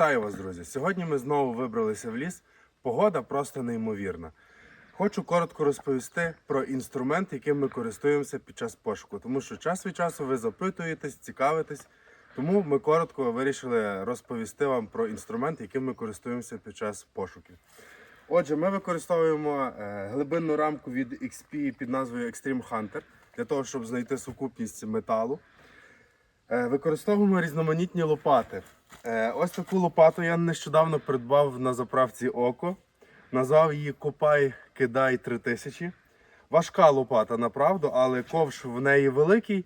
Вітаю вас, друзі! Сьогодні ми знову вибралися в ліс. Погода просто неймовірна. Хочу коротко розповісти про інструмент, яким ми користуємося під час пошуку, тому що час від часу ви запитуєтесь, цікавитесь. Тому ми коротко вирішили розповісти вам про інструмент, яким ми користуємося під час пошуків. Отже, ми використовуємо е, глибинну рамку від XP під назвою Extreme Hunter для того, щоб знайти сукупність металу. Е, Використовуємо різноманітні лопати. Е, Ось таку лопату я нещодавно придбав на заправці Око. Назвав її Копай Кидай 3000. Важка лопата, направду, але ковш в неї великий.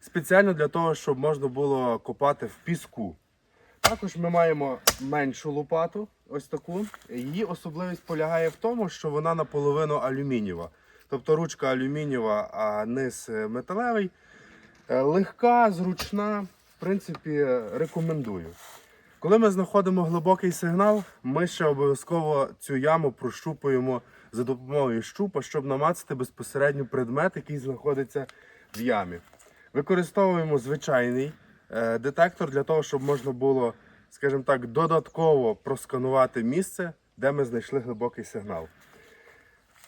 Спеціально для того, щоб можна було копати в піску. Також ми маємо меншу лопату, ось таку. Її особливість полягає в тому, що вона наполовину алюмінієва. Тобто ручка алюмінієва, а низ е, металевий. Е, Легка, зручна, принципі, рекомендую. Коли ми знаходимо глибокий сигнал, ми ще обов'язково цю яму прощупуємо за допомогою щупа, щоб намацати безпосередньо предмет, який знаходиться в ямі. Використовуємо звичайний е, детектор для того, щоб можна було, скажімо так, додатково просканувати місце, де ми знайшли глибокий сигнал.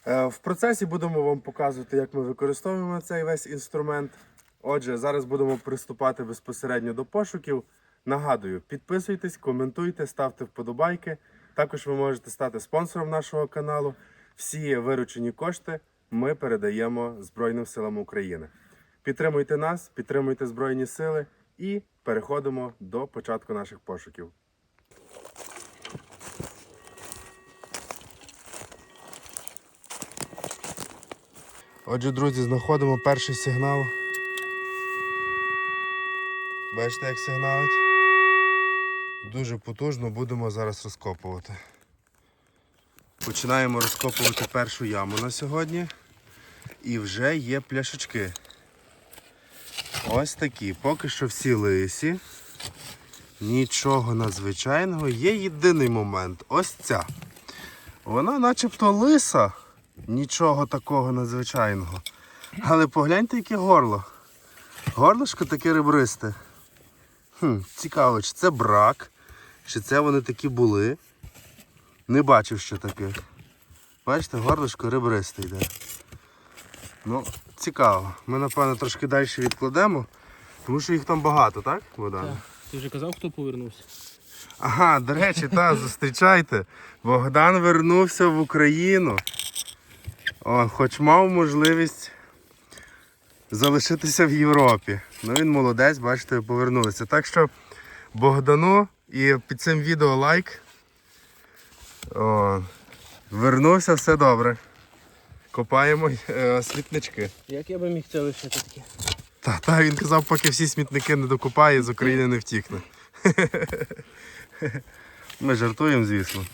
Е, В процесі будемо вам показувати, як ми використовуємо цей весь інструмент. Отже, зараз будемо приступати безпосередньо до пошуків. Нагадую, підписуйтесь, коментуйте, ставте вподобайки. Також ви можете стати спонсором нашого каналу. Всі виручені кошти ми передаємо Збройним силам України. Підтримуйте нас, підтримуйте Збройні Сили і переходимо до початку наших пошуків. Отже, друзі, знаходимо перший сигнал. Бачите, як сигналить? Дуже потужно будемо зараз розкопувати. Починаємо розкопувати першу яму на сьогодні. І вже є пляшечки. Ось такі. Поки що всі лисі. Нічого надзвичайного. Є єдиний момент. Ось ця. Вона начебто лиса. Нічого такого надзвичайного. Але погляньте, яке горло. Горлишко таке ребристе. Хм, цікаво, чи це брак, чи це вони такі були. Не бачив, що таке. Бачите, горлишко ребристе йде. Ну, цікаво. Ми, напевно, трошки далі відкладемо, тому що їх там багато, так? Вода? Так. Ти вже казав, хто повернувся? Ага, до речі, та, зустрічайте. Богдан вернувся в Україну. О, хоч мав можливість залишитися в Європі. Ну він молодець, бачите, повернувся. Так що Богдану і під цим відео лайк. О, вернувся, все добре. Копаємо е, смітнички. Як я би міг це лишити таке? Та, та він казав, поки всі смітники не докопає, з України не втікне. Ми жартуємо, звісно.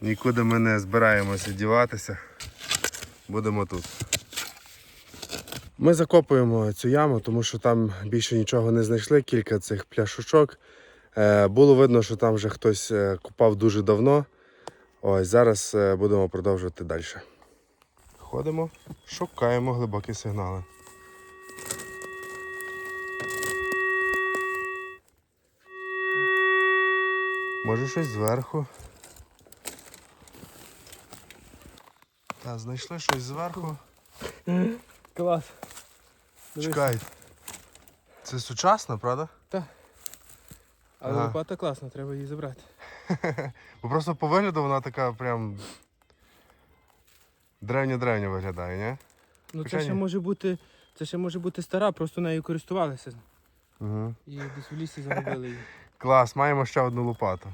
Нікуди ми не збираємося діватися. Будемо тут. Ми закопуємо цю яму, тому що там більше нічого не знайшли, кілька цих пляшочок. Е, було видно, що там вже хтось е, копав дуже давно. Ось зараз е, будемо продовжувати далі. Ходимо, шукаємо глибокі сигнали. Може щось зверху. Та, знайшли щось зверху. Клас. Дивись. Чекай. Це сучасно, правда? Так. Але Ага. лопата класна, треба її забрати. Бо просто по вигляду вона така прям древня-древня виглядає, ні? Ну Хоча це ще ні. може бути. Це ще може бути стара, просто нею користувалися. Угу. І десь в лісі загубили її. Клас, маємо ще одну лопату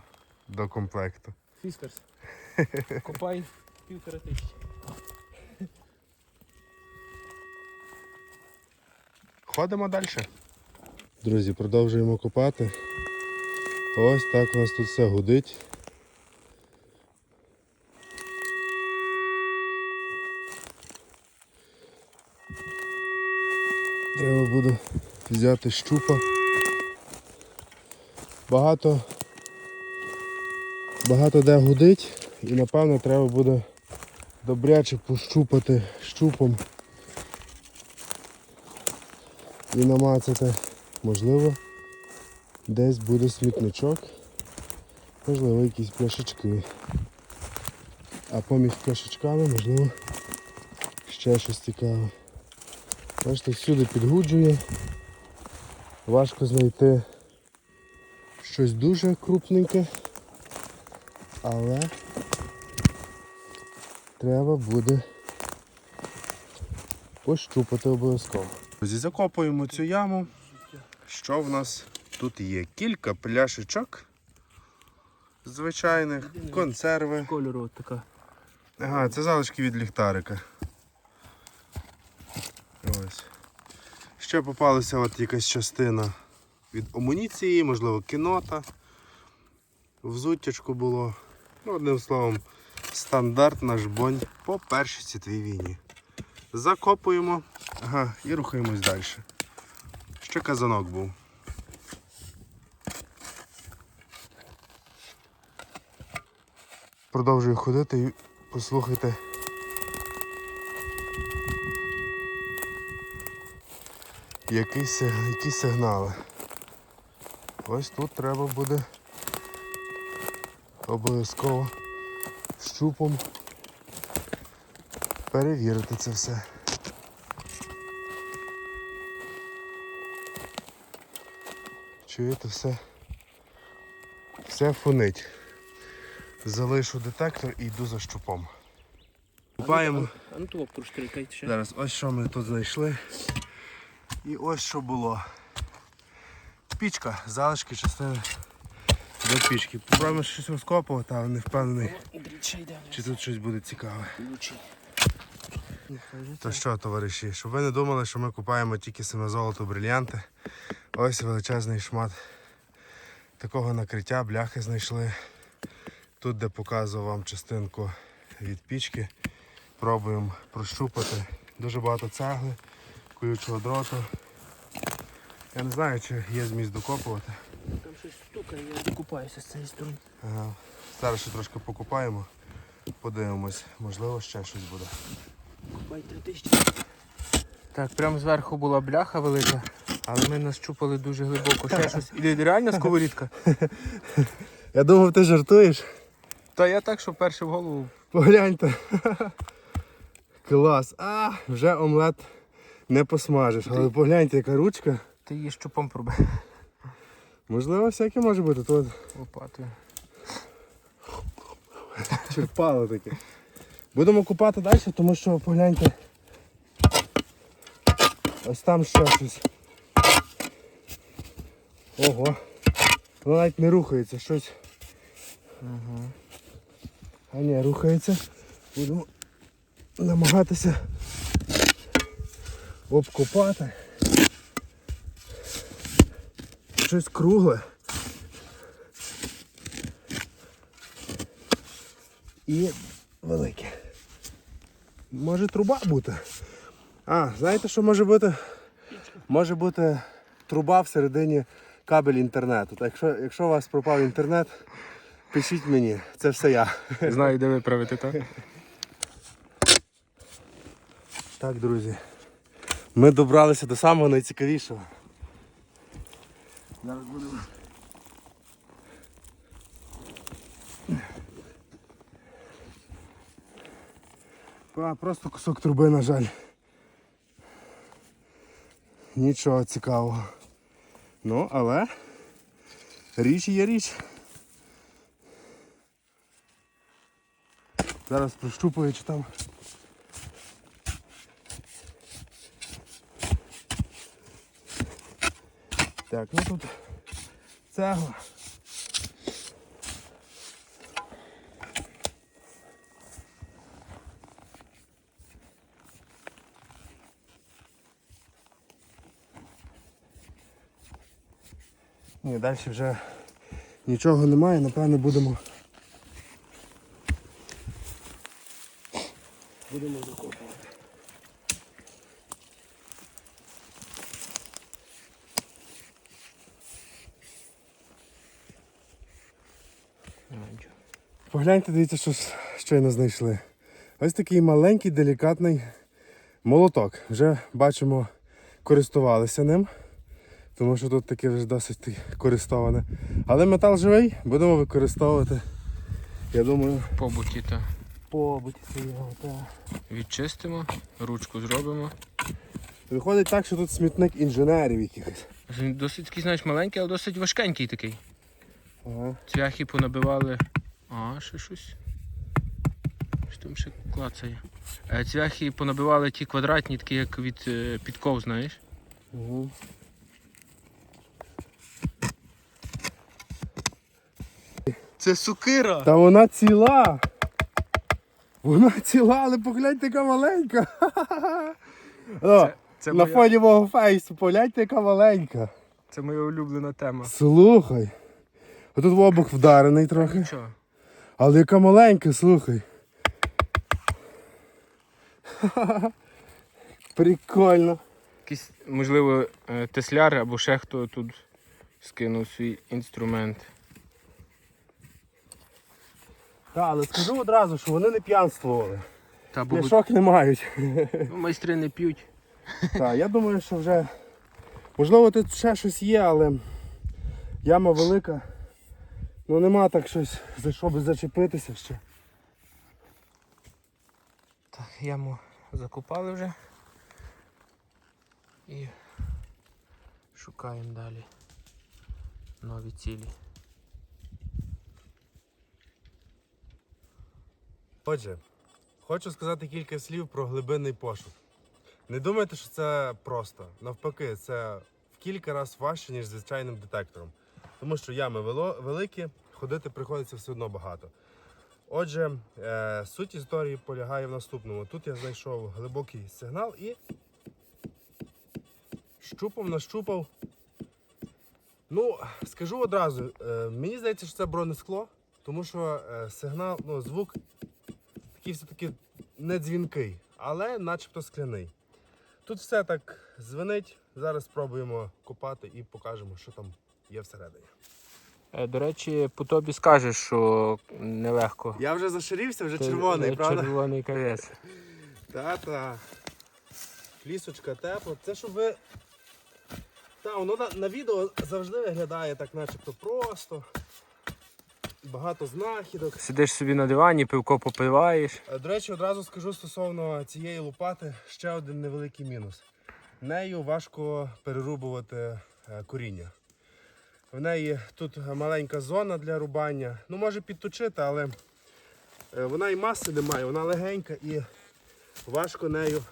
до комплекту. Фістерс. Копай півтора тисячі. Ходимо далі. Друзі, продовжуємо копати. Ось так у нас тут все гудить. Треба буде взяти щупа. Багато, багато де гудить і напевно треба буде добряче пощупати щупом і намацати, можливо, Десь буде смітничок. Можливо, якісь пляшечки. А поміж пляшечками, можливо, ще щось цікаве. Бачите, всюди підгуджує. Важко знайти щось дуже крупненьке. Але треба буде пощупати обов'язково. Закопуємо цю яму. Що в нас тут є? Кілька пляшечок звичайних, консерви. Кольору от така. Ага, це залишки від ліхтарика. Ось. Ще попалася от якась частина від амуніції, можливо, кінота. Взуттячку було. Ну, одним словом, стандарт наш бонь по Першій світовій війні. Закопуємо ага, і рухаємось далі. Ще казанок був. Продовжую ходити і послухайте. Які, сигнали. Ось тут треба буде обов'язково щупом перевірити це все. Чуєте все? Все фонить. Залишу детектор і йду за щупом. Купаємо. А ну то трошки ще. Зараз ось що ми тут знайшли. І ось що було. Пічка, залишки частини до пічки. Попробуємо щось розкопувати, але не впевнений, чи тут щось буде цікаве. То що, товариші, щоб ви не думали, що ми купаємо тільки саме золото брильянти. Ось величезний шмат такого накриття, бляхи знайшли. Тут, де показував вам частинку від пічки, пробуємо прощупати. Дуже багато цегли, колючого дроту. Я не знаю, чи є зміст докопувати. Там щось стукає, я докупаюся з цієї сторони. Ага. Зараз ще трошки покупаємо, подивимось, можливо ще щось буде. Купай три тисячі. Так, прямо зверху була бляха велика, але ми нас чупали дуже глибоко. Ще щось. Іде реальна сковорідка? Я думав, ти жартуєш. Та я так, що перше в голову. Погляньте. Клас. А, вже омлет не посмажеш. Але погляньте, яка ручка. Ти її щупом пробив Можливо, всяке може бути. Тут лопатою. черпало таке. Будемо купати далі, тому що погляньте. Ось там ще щось. Ого. Воно навіть не рухається, щось. Угу. А ні, рухається. Будемо намагатися обкопати. Щось кругле. І велике. Може труба бути. А, знаєте, що може бути? Може бути труба всередині кабель інтернету. Так якщо, якщо у вас пропав інтернет, пишіть мені, це все я. Знаю, де виправити, так? Так, друзі, ми добралися до самого найцікавішого. Зараз будемо. А, просто кусок труби, на жаль. Нічого цікавого. Ну, але річ є річ. Зараз прощупую, чи там Так, ну тут цегла. Ні, далі вже нічого немає, напевно будемо. Будемо закопувати. Погляньте, дивіться, що щойно знайшли. Ось такий маленький, делікатний молоток. Вже бачимо, користувалися ним. Тому що тут таке вже досить користоване. Але метал живий, будемо використовувати. Я думаю, побуті та побуть його. та. відчистимо, ручку зробимо. Виходить так, що тут смітник інженерів якихось. Досить такий, знаєш, маленький, але досить важкенький такий. Ага. Цвяхи понабивали. А, ще щось. Що там ще клацає? Е, Цвяхи понабивали ті квадратні, такі як від е, підков, знаєш. Угу. Це сукира! Та вона ціла. Вона ціла, але погляньте, яка маленька. О, Це, на моя, фоні мого фейсу, погляньте, яка маленька. це моя улюблена тема. Слухай. Отут обух вдарений трохи. Нічого. Але яка маленька, слухай. Прикольно. Якийсь, можливо, е, тесляр або ще хто тут скинув свій інструмент. Так, але скажу одразу, що вони не п'янствували. Та, бо Пляшок не мають. ну, майстри не п'ють. Так, я думаю, що вже. Можливо, тут ще щось є, але яма велика. Ну нема так щось, за що би зачепитися ще. Так, яму закопали вже. І шукаємо далі нові цілі. Отже, хочу сказати кілька слів про глибинний пошук. Не думайте, що це просто. Навпаки, це в кілька разів важче, ніж звичайним детектором. Тому що ями великі, ходити приходиться все одно багато. Отже, е, суть історії полягає в наступному. Тут я знайшов глибокий сигнал і щупав, нащупав. Ну, скажу одразу, е, мені здається, що це бронескло, тому що е, сигнал, ну, звук такий все-таки не дзвінкий, але начебто скляний. Тут все так звенить. Зараз спробуємо копати і покажемо, що там є всередині. Е, До речі, по тобі скажеш, що нелегко. Я вже заширівся, вже Це, червоний, е, правда? Червоний кавець. Та-та. Флісочка тепла. Це щоб ви. Та, воно на, на відео завжди виглядає так, начебто просто. Багато знахідок. Сидиш собі на дивані, пивко попиваєш. Е, До речі, одразу скажу стосовно цієї лопати ще один невеликий мінус. Нею важко перерубувати е, коріння. В неї тут маленька зона для рубання. Ну, може підточити, але е, вона і маси не має, вона легенька і важко нею.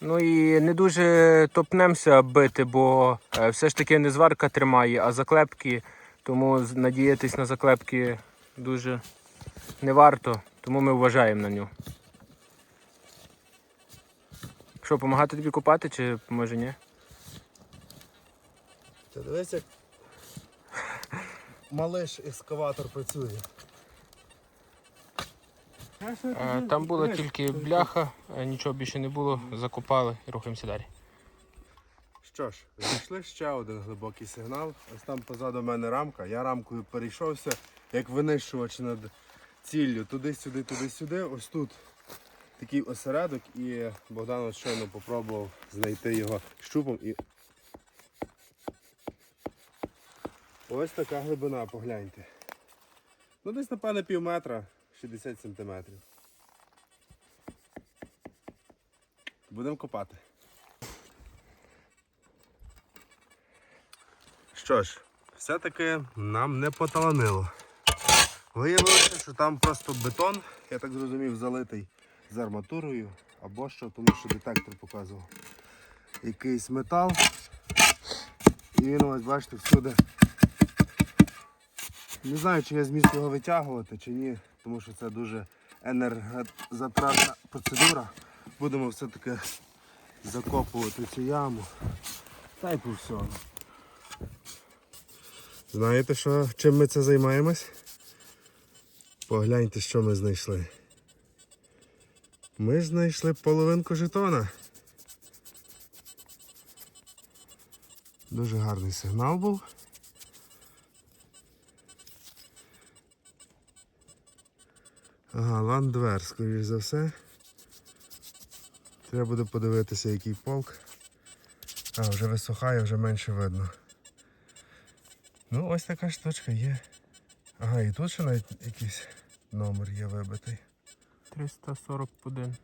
Ну і не дуже топнемося бити, бо все ж таки не зварка тримає, а заклепки. Тому надіятись на заклепки дуже не варто, тому ми вважаємо на нього. Що, допомагати тобі купати чи може ні? Ти дивись, як малиш екскаватор працює. Там була тільки бляха, нічого більше не було, закопали і рухаємося далі. Що ж, знайшли ще один глибокий сигнал. Ось там позаду мене рамка. Я рамкою перейшовся як винищувач над ціллю. Туди-сюди, туди-сюди. Ось тут такий осередок і Богдан щойно попробував знайти його щупом і. Ось така глибина, погляньте. Ну десь, напевне, пів метра, 60 сантиметрів. Будемо копати. Що ж, все-таки нам не поталанило. Виявилося, що там просто бетон, я так зрозумів, залитий з арматурою або що, тому що детектор показував якийсь метал. І він ось бачите всюди. Не знаю, чи я зміг його витягувати чи ні, тому що це дуже енергозатратна процедура. Будемо все-таки закопувати цю яму. Та й по всьому. Знаєте, що, чим ми це займаємось? Погляньте, що ми знайшли. Ми знайшли половинку жетона. Дуже гарний сигнал був. Ага, ландвер, скоріш за все. Треба буде подивитися, який полк. А, вже висухає, вже менше видно. Ну, ось така штучка є. Ага, і тут ще навіть якийсь номер є вибитий. 341.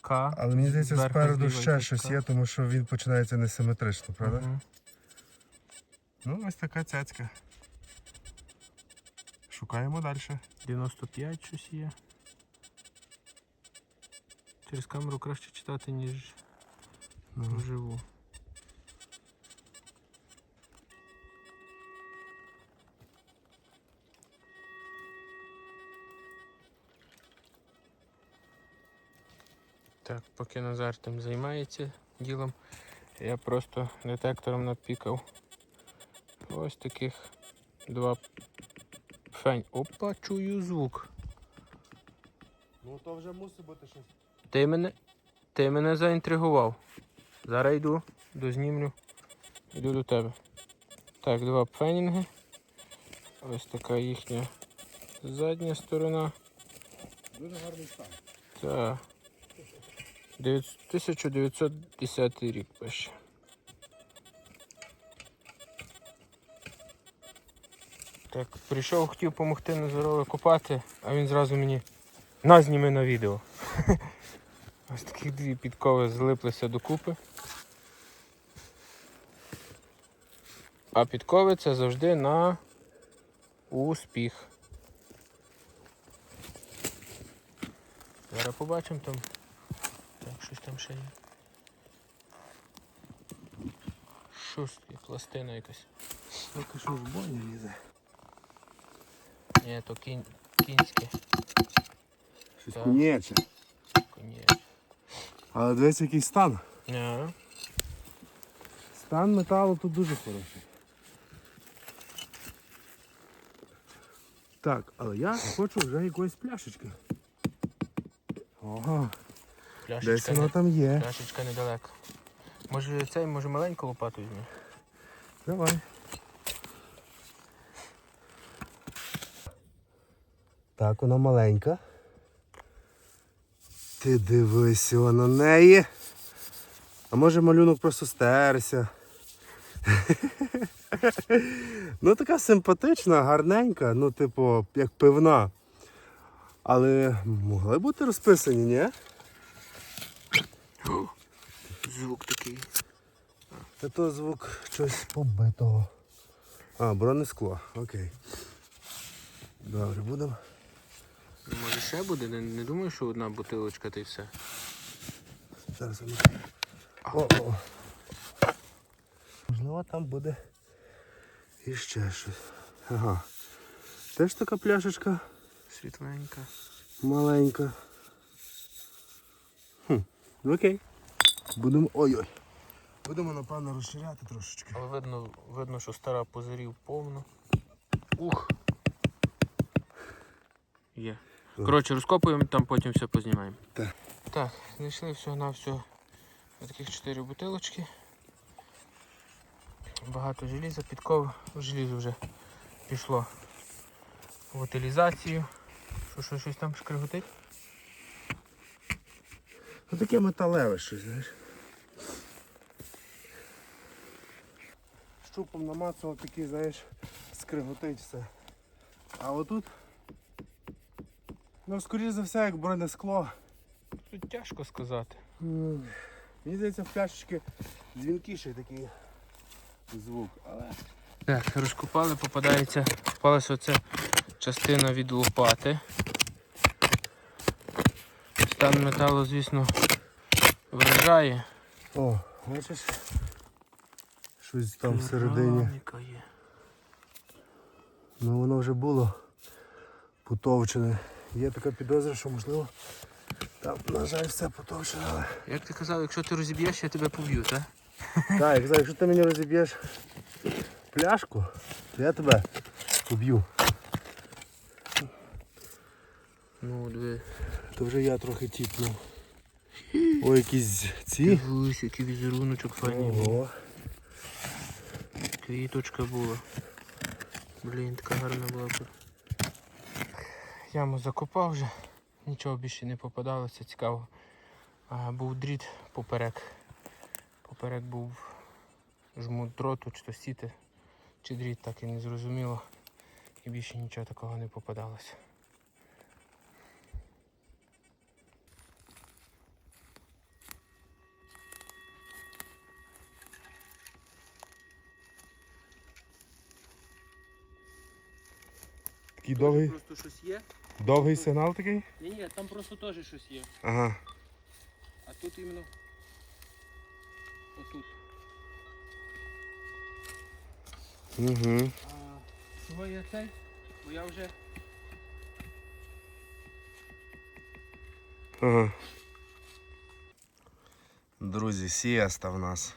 К. Але мені здається, Зверху спереду зліва ще щось К. є, тому що він починається несиметрично, правда? Мгм. Ну, ось така цяцька. Шукаємо далі. 95 щось є. Через камеру краще читати, ніж Ну, вживу. Так, поки Назар тим займається ділом, я просто детектором напікав. Ось таких два фень. Опа, чую звук. ну то вже мусить бути щось. Ти мене, ти мене заінтригував. Зараз йду, дознімлю. Йду до тебе. Так, два пфенінги. Ось така їхня задня сторона. Дуже гарний стан. Так. 1910 рік пише. Так, прийшов, хотів допомогти на Назарові копати, а він зразу мені на зніми на відео. Ось таких дві підкови злиплися докупи. А підкови це завжди на успіх. Зараз побачимо там. Щось там ще є. Є, пластина якась. Поки що в боні лізе. Ні, то кінь, кінське. Щось Так. кунєче. Коні. Але дивись, який стан. Не. Стан металу тут дуже хороший. Так, але я хочу вже якоїсь пляшечки. Десь воно не, там є. пляшечка недалеко. Може цей, може маленьку лопату візьмі? Давай. Так, вона маленька. Ти дивись на неї. А може малюнок просто стерся. ну така симпатична, гарненька, ну, типу, як пивна. Але могли бути розписані, ні? Звук такий. Та то звук щось побитого. А, бронескло, окей. Добре, будемо. Ну, Може ще буде? Не, не думаю, що одна бутилочка та й все. Зараз воно. О, о. Можливо, там буде іще щось. Ага. Теж така пляшечка Світленька. маленька. Хм. Окей. Будемо. Ой-ой. Будемо, напевно, розширяти трошечки. Але видно, видно, що стара позирів повно. Ух. Є. Коротше, розкопуємо, там потім все познімаємо. Так. Так, знайшли все на все. Таких чотири бутилочки. Багато желіза, підков. Желізо вже пішло в утилізацію. Що, що щось там шкриготить? Ну таке металеве щось, знаєш. Щупом намацував такий, знаєш, скриготить все. А отут, ну, скоріш за все, як бронескло. Тут тяжко сказати. М, Мені здається, в пляшечки дзвінкіший такий звук. Але Так, розкопали, попадається, попалася оця частина від лопати. Стан металу, звісно, вражає. О, бачиш? Щось там всередині. Є. Ну воно вже було потовчене. Є така підозра, що можливо там, на жаль, все потовчене, але. Як ти казав, якщо ти розіб'єш, я тебе поб'ю, так? Так, як якщо ти мені розіб'єш пляшку, то я тебе поб'ю. Ну, диви. То вже я трохи тіпнув. Ой, якісь ці. Дивись, який візеруночок файний. був. Ого. Квіточка була. Блін, така гарна була. Яму закопав вже, нічого більше не попадалося, цікаво. А, був дріт поперек. Поперек був жмут дроту, чи то сіти, чи дріт, так і не зрозуміло. І більше нічого такого не попадалося. Такий довгий, Просто щось є. довгий сигнал такий? Ні, ні, там просто теж щось є. Ага. А тут іменно. Отут. Угу. А чого я цей? Бо я вже. Ага. Друзі, сієста в нас.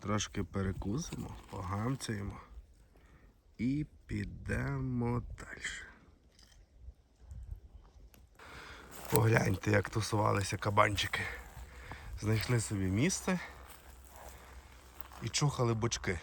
Трошки перекусимо, погамцяємо і підемо далі. Погляньте, як тусувалися кабанчики. Знайшли собі місце і чухали бочки.